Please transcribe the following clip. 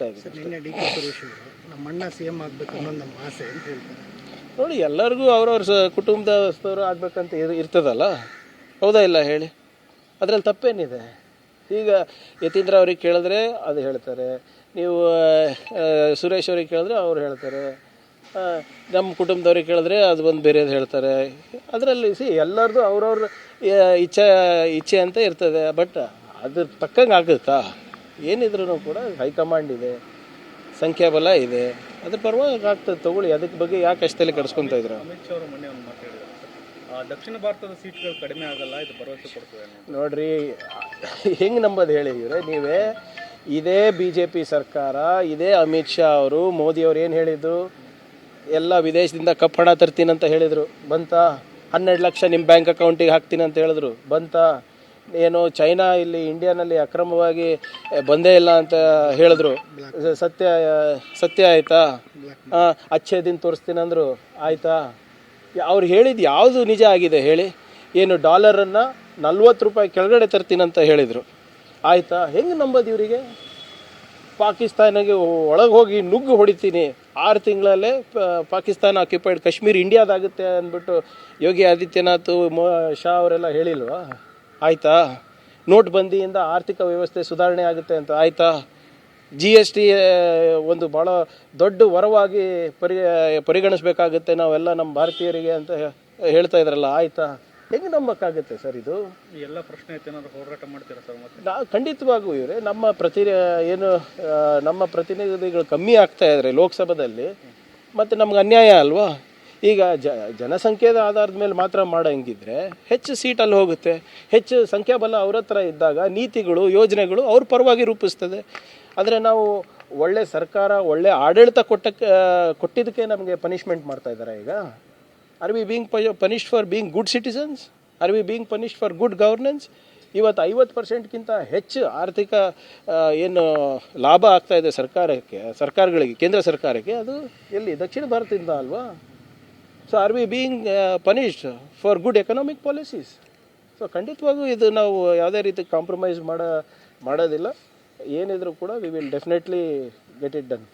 ಭಾವಿಸ್ತಾ ಇದ್ದೀನಿ ನಿನ್ನೆ ಡಿ ಕೆ ಸುರೇಶ್ ಅವರು ನಮ್ಮ ಅಣ್ಣ ಸಿ ಎಂ ಆಗಬೇಕು ಅನ್ನೋದು ನಮ್ಮ ಆಸೆ ಅಂತ ಹೇಳ್ತಾರೆ. ನೋಡಿ ಎಲ್ಲರಿಗೂ ಅವ್ರವ್ರ ಸ ಕುಟುಂಬದಸ್ಥರು ಆಗ್ಬೇಕಂತ ಇರ್ ಇರ್ತದಲ್ಲ? ಹೌದಾ ಇಲ್ಲ ಹೇಳಿ? ಅದರಲ್ಲಿ ತಪ್ಪೇನಿದೆ? ಈಗ ಯತೀಂದ್ರ ಅವ್ರಿಗೆ ಕೇಳಿದ್ರೆ ಅದು ಹೇಳ್ತಾರೆ ನೀವು ಆ, ಸುರೇಶ್ ಅವ್ರಿಗೆ ಕೇಳಿದ್ರೆ ಅವ್ರು ಹೇಳ್ತಾರೆ ಆ, ನಮ್ಮ ಕುಟುಂಬದವ್ರಿಗೆ ಕೇಳಿದ್ರೆ ಅದು ಒಂದು ಬೇರೆದು ಹೇಳ್ತಾರೆ. ಅದರಲ್ಲಿ ಸಿ ಎಲ್ಲರದು ಅವ್ರವ್ರ ಆ, ಇಚ್ಛೆ ಇಚ್ಛೆ ಅಂತ ಇರ್ತದೆ ಬಟ್ ಅದ್ರ ತಕ್ಕಂಗೆ ಆಗುತ್ತಾ? ಏನಿದ್ರು ಕೂಡ ಹೈಕಮಾಂಡ್ ಇದೆ ಸಂಖ್ಯಾಬಲ ಇದೆ. ಅದ್ರ ಪರವಾಗಿ ಆಗ್ತದೆ ತಗೊಳ್ಳಿ. ಅದಕ್ಕೆ ಬಗ್ಗೆ ಯಾಕೆ ಅಷ್ಟೆಲ್ಲ ಕಡಿಸ್ಕೊಂತ ಇದ್ರ ಅಮಿತ್ ಶಾ ಅವರು ಮೊನ್ನೆ ಒಂದು ಮಾತು ಹೇಳಿದ್ರು. ಆ, ದಕ್ಷಿಣ ಭಾರತದ ಸೀಟ್ಗಳು ಕಡಿಮೆ ಆಗಲ್ಲ ಇದು ಭರವಸೆ ಕೊಡ್ತದೆ. ನೋಡ್ರಿ ಹೆಂಗೆ ನಂಬೋದು ಹೇಳಿ ಇವ್ರೆ? ನೀವೇ ಇದೇ ಬಿ ಜೆ ಪಿ ಸರ್ಕಾರ ಇದೇ ಅಮಿತ್ ಶಾ ಅವರು ಮೋದಿ ಅವ್ರು ಏನು ಹೇಳಿದ್ದು ಎಲ್ಲ ವಿದೇಶದಿಂದ ಕಪ್ ಹಣ ತರ್ತೀನಿ ಅಂತ ಹೇಳಿದರು. ಬಂತಾ? ಹನ್ನೆರಡು ಲಕ್ಷ ನಿಮ್ಮ ಬ್ಯಾಂಕ್ ಅಕೌಂಟಿಗೆ ಹಾಕ್ತೀನಿ ಅಂತ ಹೇಳಿದ್ರು. ಬಂತಾ? ಏನು ಚೈನಾ ಇಲ್ಲಿ ಇಂಡಿಯಾನಲ್ಲಿ ಅಕ್ರಮವಾಗಿ ಬಂದೇ ಇಲ್ಲ ಅಂತ ಹೇಳಿದ್ರು. ಸತ್ಯ ಸತ್ಯ ಆಯ್ತಾ? ಅಚ್ಚೆ ದಿನ ತೋರಿಸ್ತೀನಿ ಅಂದರು. ಆಯಿತಾ? ಅವ್ರು ಹೇಳಿದ್ದು ಯಾವುದು ನಿಜ ಆಗಿದೆ ಹೇಳಿ. ಏನು ಡಾಲರನ್ನು ನಲ್ವತ್ತು ರೂಪಾಯಿ ಕೆಳಗಡೆ ತರ್ತೀನಿ ಅಂತ ಹೇಳಿದರು. ಆಯಿತಾ? ಹೆಂಗೆ ನಂಬೋದು ಇವರಿಗೆ? ಪಾಕಿಸ್ತಾನಿಗೆ ಒಳಗೆ ಹೋಗಿ ನುಗ್ಗು ಹೊಡಿತೀನಿ. ಆರು ತಿಂಗಳಲ್ಲೇ ಪಾಕಿಸ್ತಾನ ಆಕ್ಯುಪೈಡ್ ಕಾಶ್ಮೀರ್ ಇಂಡಿಯಾದಾಗುತ್ತೆ ಅಂದ್ಬಿಟ್ಟು ಯೋಗಿ ಆದಿತ್ಯನಾಥ್, ಮೋ, ಶಾ ಅವರೆಲ್ಲ ಹೇಳಿಲ್ವಾ? ಆಯ್ತಾ? ನೋಟ್ ಬಂದಿಯಿಂದ ಆರ್ಥಿಕ ವ್ಯವಸ್ಥೆ ಸುಧಾರಣೆ ಆಗುತ್ತೆ ಅಂತ. ಆಯ್ತಾ? ಜಿ ಎಸ್ ಟಿ ಒಂದು ಭಾಳ ದೊಡ್ಡ ವರವಾಗಿ ಪರಿ ಪರಿಗಣಿಸ್ಬೇಕಾಗುತ್ತೆ ನಾವೆಲ್ಲ ನಮ್ಮ ಭಾರತೀಯರಿಗೆ ಅಂತ ಹೇಳ್ತಾ ಇದ್ರಲ್ಲ ಆಯ್ತಾ? ಹೆಂಗೆ ನಂಬಕ್ಕಾಗುತ್ತೆ ಸರ್ ಇದು? ಎಲ್ಲ ಪ್ರಶ್ನೆ ಹೋರಾಟ ಮಾಡ್ತೀರಾ ಸರ್ ಮತ್ತೆ? ನಾ ಖಂಡಿತವಾಗೂ ಇವರೇ ನಮ್ಮ ಪ್ರತಿ ಏನು ನಮ್ಮ ಪ್ರತಿನಿಧಿಗಳು ಕಮ್ಮಿ ಆಗ್ತಾ ಇದ್ದಾರೆ ಲೋಕಸಭೆಯಲ್ಲಿ ಮತ್ತು ನಮ್ಗೆ ಅನ್ಯಾಯ ಅಲ್ವಾ? ಈಗ ಜ, ಜನಸಂಖ್ಯೆದ ಆಧಾರದ ಮೇಲೆ ಮಾತ್ರ ಮಾಡೋಂಗಿದ್ರೆ ಹೆಚ್ಚು ಸೀಟಲ್ಲಿ ಹೋಗುತ್ತೆ, ಹೆಚ್ಚು ಸಂಖ್ಯಾಬಲ ಅವ್ರ ಹತ್ರ ಇದ್ದಾಗ ನೀತಿಗಳು, ಯೋಜನೆಗಳು ಅವ್ರ ಪರವಾಗಿ ರೂಪಿಸ್ತದೆ. ಆದರೆ ನಾವು ಒಳ್ಳೆ ಸರ್ಕಾರ, ಒಳ್ಳೆ ಆಡಳಿತ ಕೊಟ್ಟಕ್ಕೆ ಕೊಟ್ಟಿದ್ದಕ್ಕೆ ನಮಗೆ ಪನಿಷ್ಮೆಂಟ್ ಮಾಡ್ತಾ ಇದ್ದಾರೆ ಈಗ. Are we being punished for being good citizens are we being punished for good governance ಇವತ್ತು ಐವತ್ತು ಪರ್ಸೆಂಟ್ಗಿಂತ ಹೆಚ್ಚು ಆರ್ಥಿಕ ಏನು ಲಾಭ ಆಗ್ತಾ ಇದೆ ಸರ್ಕಾರಕ್ಕೆ, ಸರ್ಕಾರಗಳಿಗೆ, ಕೇಂದ್ರ ಸರ್ಕಾರಕ್ಕೆ, ಅದು ಎಲ್ಲಿ? ದಕ್ಷಿಣ ಭಾರತದಿಂದ ಅಲ್ವಾ? So are we being punished for good economic policies so ಖಂಡಿತವಾಗೂ ಇದು ನಾವು ಯಾವುದೇ ರೀತಿ ಕಾಂಪ್ರಮೈಸ್ ಮಾಡ, ಮಾಡೋದಿಲ್ಲ. ಏನಿದ್ರು ಕೂಡ we will definitely get it done